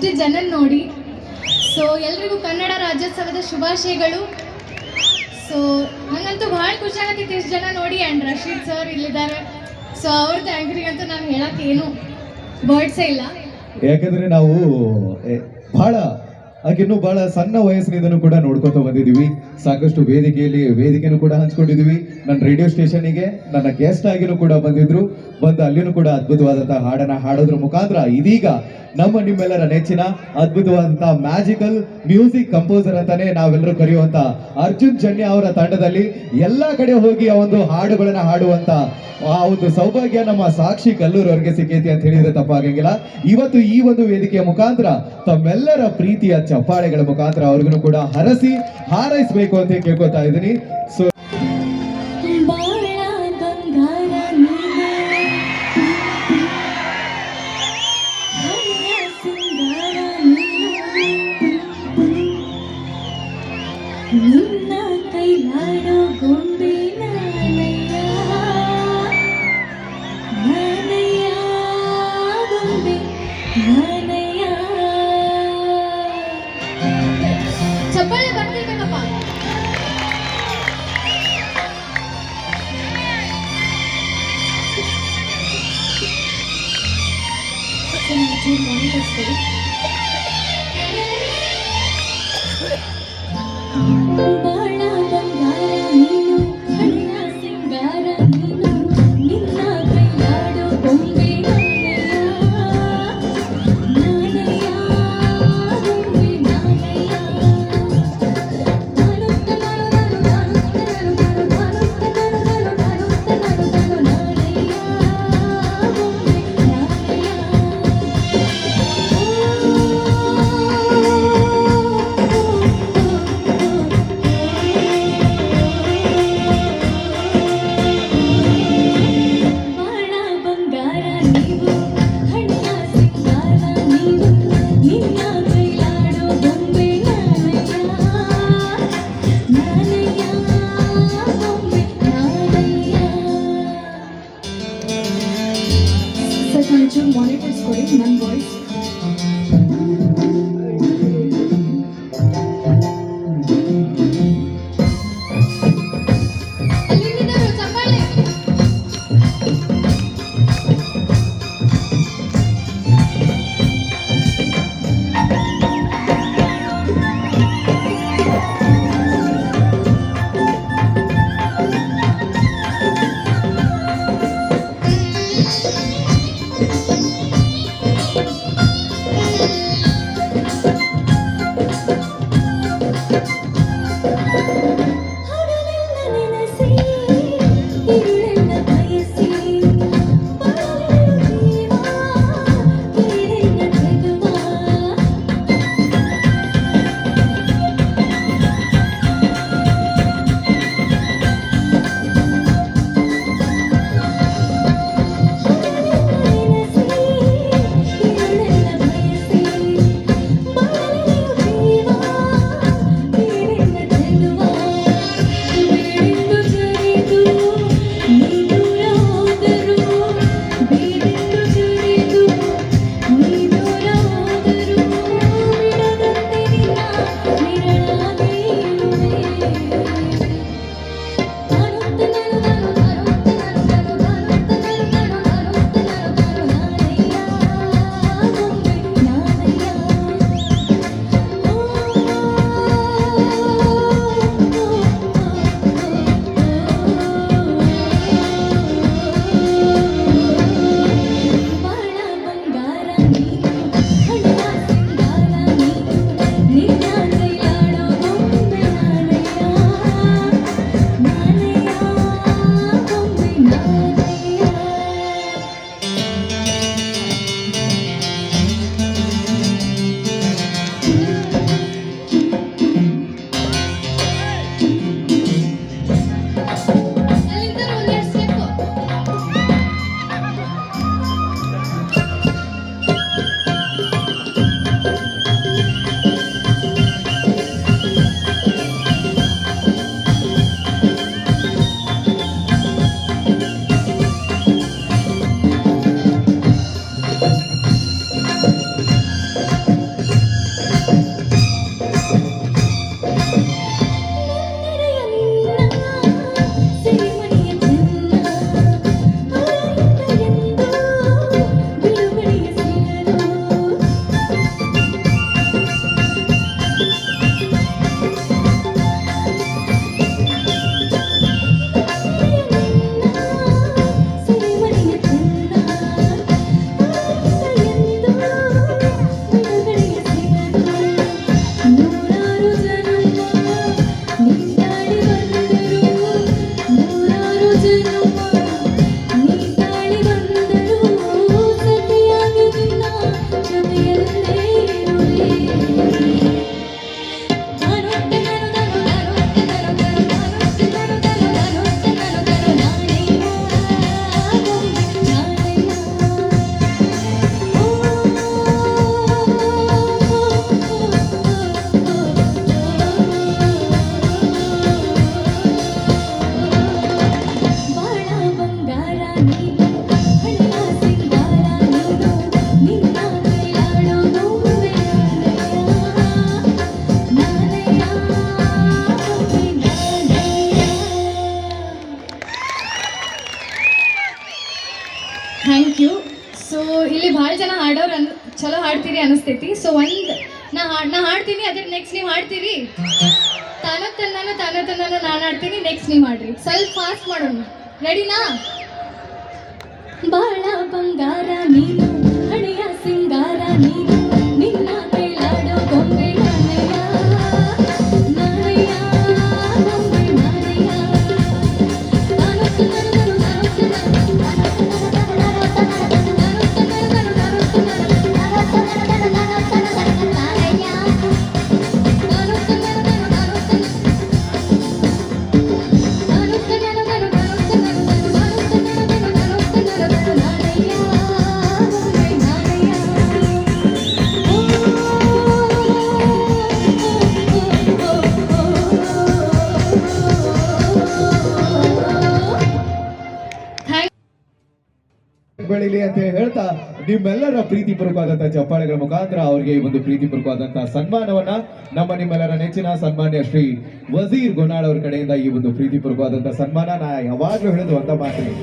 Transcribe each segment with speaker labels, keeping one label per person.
Speaker 1: ಇಷ್ಟು ಜನ ನೋಡಿ. ಸೊ ಎಲ್ರಿಗೂ ಕನ್ನಡ ರಾಜ್ಯೋತ್ಸವದ ಶುಭಾಶಯಗಳು. ಸೊ ನಂಗಂತೂ ಭಾಳ ಖುಷಿ ಆಗತ್ತೈತಿ ಇಷ್ಟು ಜನ ನೋಡಿ. ಆ್ಯಂಡ್ ರಶೀದ್ ಸರ್ ಇಲ್ಲಿದ್ದಾರೆ. ಸೊ ಅವ್ರದ್ದು ಅಂತೂ ನಾನು ಹೇಳಕ್ಕೆ ಏನು ವರ್ಡ್ಸೇ ಇಲ್ಲ.
Speaker 2: ಯಾಕಂದರೆ ನಾವು ಎ, ಆಕಿನ್ನು ಬಹಳ ಸಣ್ಣ ವಯಸ್ಸಿನಿಂದನೂ ಕೂಡ ನೋಡ್ಕೊತ ಬಂದಿದೀವಿ ಸಾಕಷ್ಟು ವೇದಿಕೆಯಲ್ಲಿ ವೇದಿಕೆನೂ ಕೂಡ ಹಂಚ್ಕೊಂಡಿದೀವಿ ನನ್ನ ರೇಡಿಯೋ ಸ್ಟೇಷನ್ಗೆ ನನ್ನ ಗೆಸ್ಟ್ ಆಗಿನೂ ಕೂಡ ಬಂದಿದ್ರು. ಬಂದು ಅಲ್ಲಿನೂ ಕೂಡ ಅದ್ಭುತವಾದಂತಹ ಹಾಡನ್ನ ಹಾಡೋದ್ರ ಮುಖಾಂತರ ಇದೀಗ ನಮ್ಮ ನಿಮ್ಮೆಲ್ಲರ ನೆಚ್ಚಿನ ಅದ್ಭುತವಾದಂತಹ ಮ್ಯಾಜಿಕಲ್ ಮ್ಯೂಸಿಕ್ ಕಂಪೋಸರ್ ಅಂತಾನೆ ನಾವೆಲ್ಲರೂ ಕರೆಯುವಂತ ಅರ್ಜುನ್ ಜನ್ಯ ಅವರ ತಂಡದಲ್ಲಿ ಎಲ್ಲಾ ಕಡೆ ಹೋಗಿ ಆ ಒಂದು ಹಾಡುಗಳನ್ನ ಹಾಡುವಂತ ಆ ಒಂದು ಸೌಭಾಗ್ಯ ನಮ್ಮ ಸಾಕ್ಷಿ ಕಲ್ಲೂರು ಅವರಿಗೆ ಸಿಕ್ಕೈತಿ ಅಂತ ಹೇಳಿದ್ರೆ ತಪ್ಪಾಗಂಗಿಲ್ಲ. ಇವತ್ತು ಈ ಒಂದು ವೇದಿಕೆಯ ಮುಖಾಂತರ ತಮ್ಮೆಲ್ಲರ ಪ್ರೀತಿಯ ಚಪ್ಪಾಳೆಗಳ ಮುಖಾಂತರ ಅವ್ರಿಗೂ ಕೂಡ ಹರಸಿ ಹಾರೈಸಬೇಕು ಅಂತ ಕೇಳ್ಕೊತಾ ಇದ್ದೀನಿ. So
Speaker 1: 5 anos já sei. একজন মনে করে নাম বয়স ಇಲ್ಲಿ ಭಾಳ ಜನ ಹಾಡೋರು ಅನ್, ಚಲೋ ಹಾಡ್ತೀರಿ ಅನಿಸ್ತೈತಿ. ಸೊ ಒಂದು, ನಾ ಹಾಡ್ ನಾ ಹಾಡ್ತೀನಿ, ಅದ್ರ ನೆಕ್ಸ್ಟ್ ನೀವು ಹಾಡ್ತೀರಿ? ತಾನ ತನ್ನ ತಾನ ತನ್ನ ನಾನು ಹಾಡ್ತೀನಿ ನೆಕ್ಸ್ಟ್ ನೀವು ಮಾಡ್ರಿ ಸ್ವಲ್ಪ ಫಾಸ್ಟ್ ಮಾಡೋಣ. ರೆಡಿನಾ ಬಾಳ ಬಂಗಾರ ನೀನು ಹಣೆಯ ಸಿಂಗಾರ ನೀನು.
Speaker 2: ಬೆಳಿಲಿ ಅಂತ ಹೇಳ್ತಾ ನಿಮ್ಮೆಲ್ಲರ ಪ್ರೀತಿ ಪ್ರೀತಿಪೂರ್ವಕವಾದಂತಹ ಚಪ್ಪಾಳೆಗಳ ಮುಖಾಂತರ ಅವರಿಗೆ ಒಂದು ಪ್ರೀತಿಪೂರ್ವಕವಾದಂತಹ ಸನ್ಮಾನವನ್ನ ನಮ್ಮ ನಿಮ್ಮೆಲ್ಲರ ನೆಚ್ಚಿನ ಸನ್ಮಾನ್ಯ ಶ್ರೀ ವಜೀರ್ ಗೊನಾಳ್ ಅವ್ರ ಕಡೆಯಿಂದ ಈ ಒಂದು ಪ್ರೀತಿಪೂರ್ವಕವಾದಂತಹ ಸನ್ಮಾನ ನಾ ಯಾವಾಗ್ಲೂ ಹೇಳಿದು ಅಂತ ಮಾತಿನಿ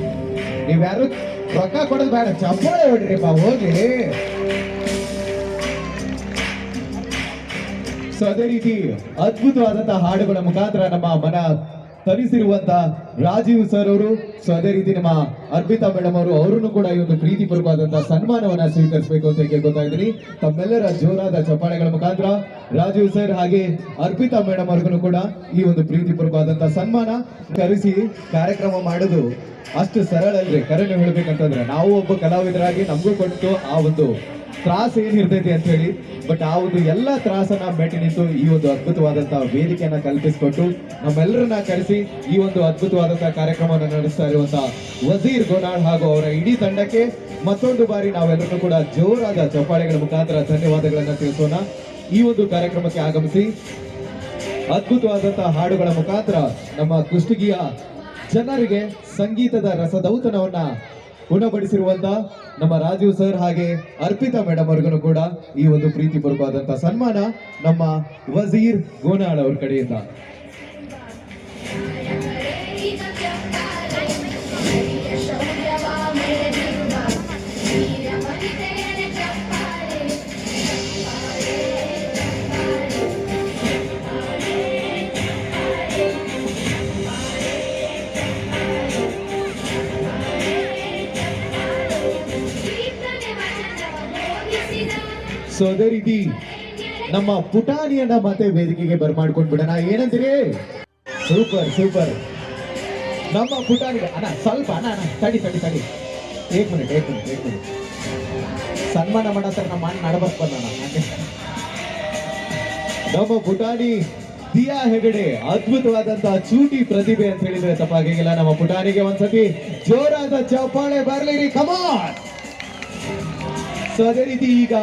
Speaker 2: ನೀವ್ಯಾರು ರೊಕ್ಕ ಕೊಡೋದು ಬೇಡ ಚಪ್ಪಾಳೆ ಹೊಡ್ರಿಪ್ಪ ಹೋಗಿ. ಸೊ ಅದೇ ರೀತಿ ಅದ್ಭುತವಾದಂತಹ ಹಾಡುಗಳ ಮುಖಾಂತರ ನಮ್ಮ ಮನ ತರಿಸಿರುವಂತ ರಾಜೀವ್ ಸರ್ ಅವರು. ಸೊ ಅದೇ ರೀತಿ ನಮ್ಮ ಅರ್ಪಿತಾ ಮೇಡಮ್ ಅವರು, ಅವರನ್ನು ಕೂಡ ಈ ಒಂದು ಪ್ರೀತಿಪೂರ್ವಕವಾದಂತಹ ಸನ್ಮಾನವನ್ನ ಸ್ವೀಕರಿಸಬೇಕು ಅಂತ ಕೇಳ್ಕೊತಾ ಇದ್ದೀನಿ ತಮ್ಮೆಲ್ಲರ ಜೋರಾದ ಚಪ್ಪಾಳೆಗಳ ಮುಖಾಂತರ ರಾಜೀವ್ ಸರ್ ಹಾಗೆ ಅರ್ಪಿತಾ ಮೇಡಮ್ ಅವ್ರಿಗೂ ಕೂಡ ಈ ಒಂದು ಪ್ರೀತಿಪೂರ್ವಕವಾದಂತಹ ಸನ್ಮಾನ ಕರೆಸಿ ಕಾರ್ಯಕ್ರಮ ಮಾಡೋದು ಅಷ್ಟು ಸರಳ ಅಲ್ರಿ. ಕರೆನ ಹೇಳ್ಬೇಕಂತಂದ್ರೆ, ನಾವು ಒಬ್ಬ ಕಲಾವಿದರಾಗಿ ನಮಗೂ ಕೊಟ್ಟು ಆ ಒಂದು ತ್ರಾಸ ಏನಿರ್ತೈತಿ ಅಂತ ಹೇಳಿ ಬಟ್ ಆ ಒಂದು ಎಲ್ಲ ತ್ರಾಸನ್ನ ಮೆಟ್ಟಿ ನಿಂತು ಈ ಒಂದು ಅದ್ಭುತವಾದಂತಹ ವೇದಿಕೆಯನ್ನ ಕಲ್ಪಿಸಿಕೊಟ್ಟು ನಮ್ಮೆಲ್ಲರನ್ನ ಕರೆಸಿ ಈ ಒಂದು ಅದ್ಭುತವಾದಂತಹ ಕಾರ್ಯಕ್ರಮವನ್ನು ನಡೆಸ್ತಾ ಇರುವಂತಹ ವಜೀರ್ ಗೋನಾಳ್ ಹಾಗೂ ಅವರ ಇಡೀ ತಂಡಕ್ಕೆ ಮತ್ತೊಂದು ಬಾರಿ ನಾವೆಲ್ಲರೂ ಕೂಡ ಜೋರಾದ ಚಪ್ಪಾಳೆಗಳ ಮುಖಾಂತರ ಧನ್ಯವಾದಗಳನ್ನ ತಿಳಿಸೋಣ. ಈ ಒಂದು ಕಾರ್ಯಕ್ರಮಕ್ಕೆ ಆಗಮಿಸಿ ಅದ್ಭುತವಾದಂತಹ ಹಾಡುಗಳ ಮುಖಾಂತರ ನಮ್ಮ ಕುಷ್ಟಗಿಯ ಜನರಿಗೆ ಸಂಗೀತದ ರಸದೌತಣವನ್ನ ಉಣಬಡಿಸಿರುವಂತ ನಮ್ಮ ರಾಜೀವ್ ಸರ್ ಹಾಗೆ ಅರ್ಪಿತಾ ಮೇಡಮ್ ಅವ್ರಿಗೂ ಕೂಡ ಈ ಒಂದು ಪ್ರೀತಿಪೂರ್ವಕವಾದಂತಹ ಸನ್ಮಾನ ನಮ್ಮ ವಜೀರ್ ಗೋನಾಳ್ ಅವ್ರ ಕಡೆಯಿಂದ. ಸೊ ಅದೇ ರೀತಿ ನಮ್ಮ ಪುಟಾಣಿಯನ್ನ ಮತ್ತೆ ವೇದಿಕೆಗೆ ಬರ್ಮಾಡ್ಕೊಂಡ್ ಬಿಡೋಣ. ಏನಂತೀರಿ ಸೂಪರ್ ಸೂಪರ್. ನಮ್ಮ ಪುಟಾಣಿ, ಅಣ್ಣ, ಸ್ವಲ್ಪ, ಅಣ್ಣ ಅಣ್ಣ, ತಡಿ ತಡಿ ತಡಿ. ಏಕ್ ಮಿನಿಟ್ ಏಕ್ ಮಿನಿಟ್ ಏಕ್ ಮಿನಿಟ್. ಸನ್ಮಾನ ಸರ್ ನಮ್ಮ ಅಣ್ಣ ನಡಬರ್ಕ್. ನಮ್ಮ ಪುಟಾಣಿ ದಿಯಾ ಹೆಗಡೆ, ಅದ್ಭುತವಾದಂತಹ ಚೂಟಿ ಪ್ರತಿಭೆ ಅಂತ ಹೇಳಿದ್ರೆ ತಪ್ಪಾಗಿಲ್ಲ ನಮ್ಮ ಪುಟಾಣಿಗೆ ಒಂದ್ಸತಿ ಜೋರಾದ ಚಪ್ಪಾಳೆ ಬರ್ಲಿರಿ. ಕಮಾನ್ ಸೊ ಅದೇ ರೀತಿ ಈಗ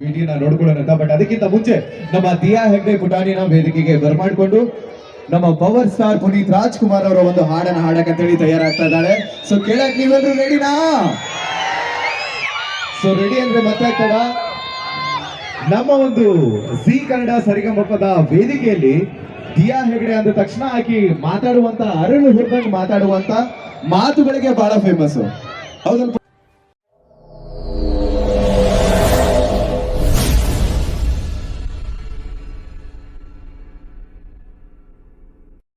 Speaker 2: ವಿಡಿಯೋನ ನೋಡ್ಕೊಳ್ಳೋಣ ಅಂತ. ಬಟ್ ಅದಕ್ಕಿಂತ ಮುಂಚೆ ನಮ್ಮ ದಿಯಾ ಹೆಗ್ಡೆ ಪುಟಾಣಿನ ವೇದಿಕೆಗೆ ಬರ್ಮಾಡಿಕೊಂಡು ನಮ್ಮ ಪವರ್ ಸ್ಟಾರ್ ಪುನೀತ್ ರಾಜ್ಕುಮಾರ್ ಅವರ ಒಂದು ಹಾಡನ್ನ ಹಾಡಕ್ಕೆ ಹೇಳಿ ತಯಾರಾಗ್ತಾ ಇದ್ದಾಳೆ. ಸೊ ಕೇಳಕ್ ನೀವೆಲ್ಲರೂ ರೆಡಿನಾ ಸೊ ರೆಡಿ ಅಂದ್ರೆ ಮತ್ತೆ ತಡ ನಮ್ಮ ಒಂದು ಸಿ ಕನ್ನಡ ಸರಿಗಮಪದ ವೇದಿಕೆಯಲ್ಲಿ ದಿಯಾ ಹೆಗ್ಡೆ ಅಂದ ತಕ್ಷಣ ಆಕಿ ಮಾತಾಡುವಂತ ಅರಳು ಹುಡ್ದಂಗ್ ಮಾತಾಡುವಂತ ಮಾತುಗಳಿಗೆ ಬಹಳ ಫೇಮಸ್ ಹೌದಲ್ಪ?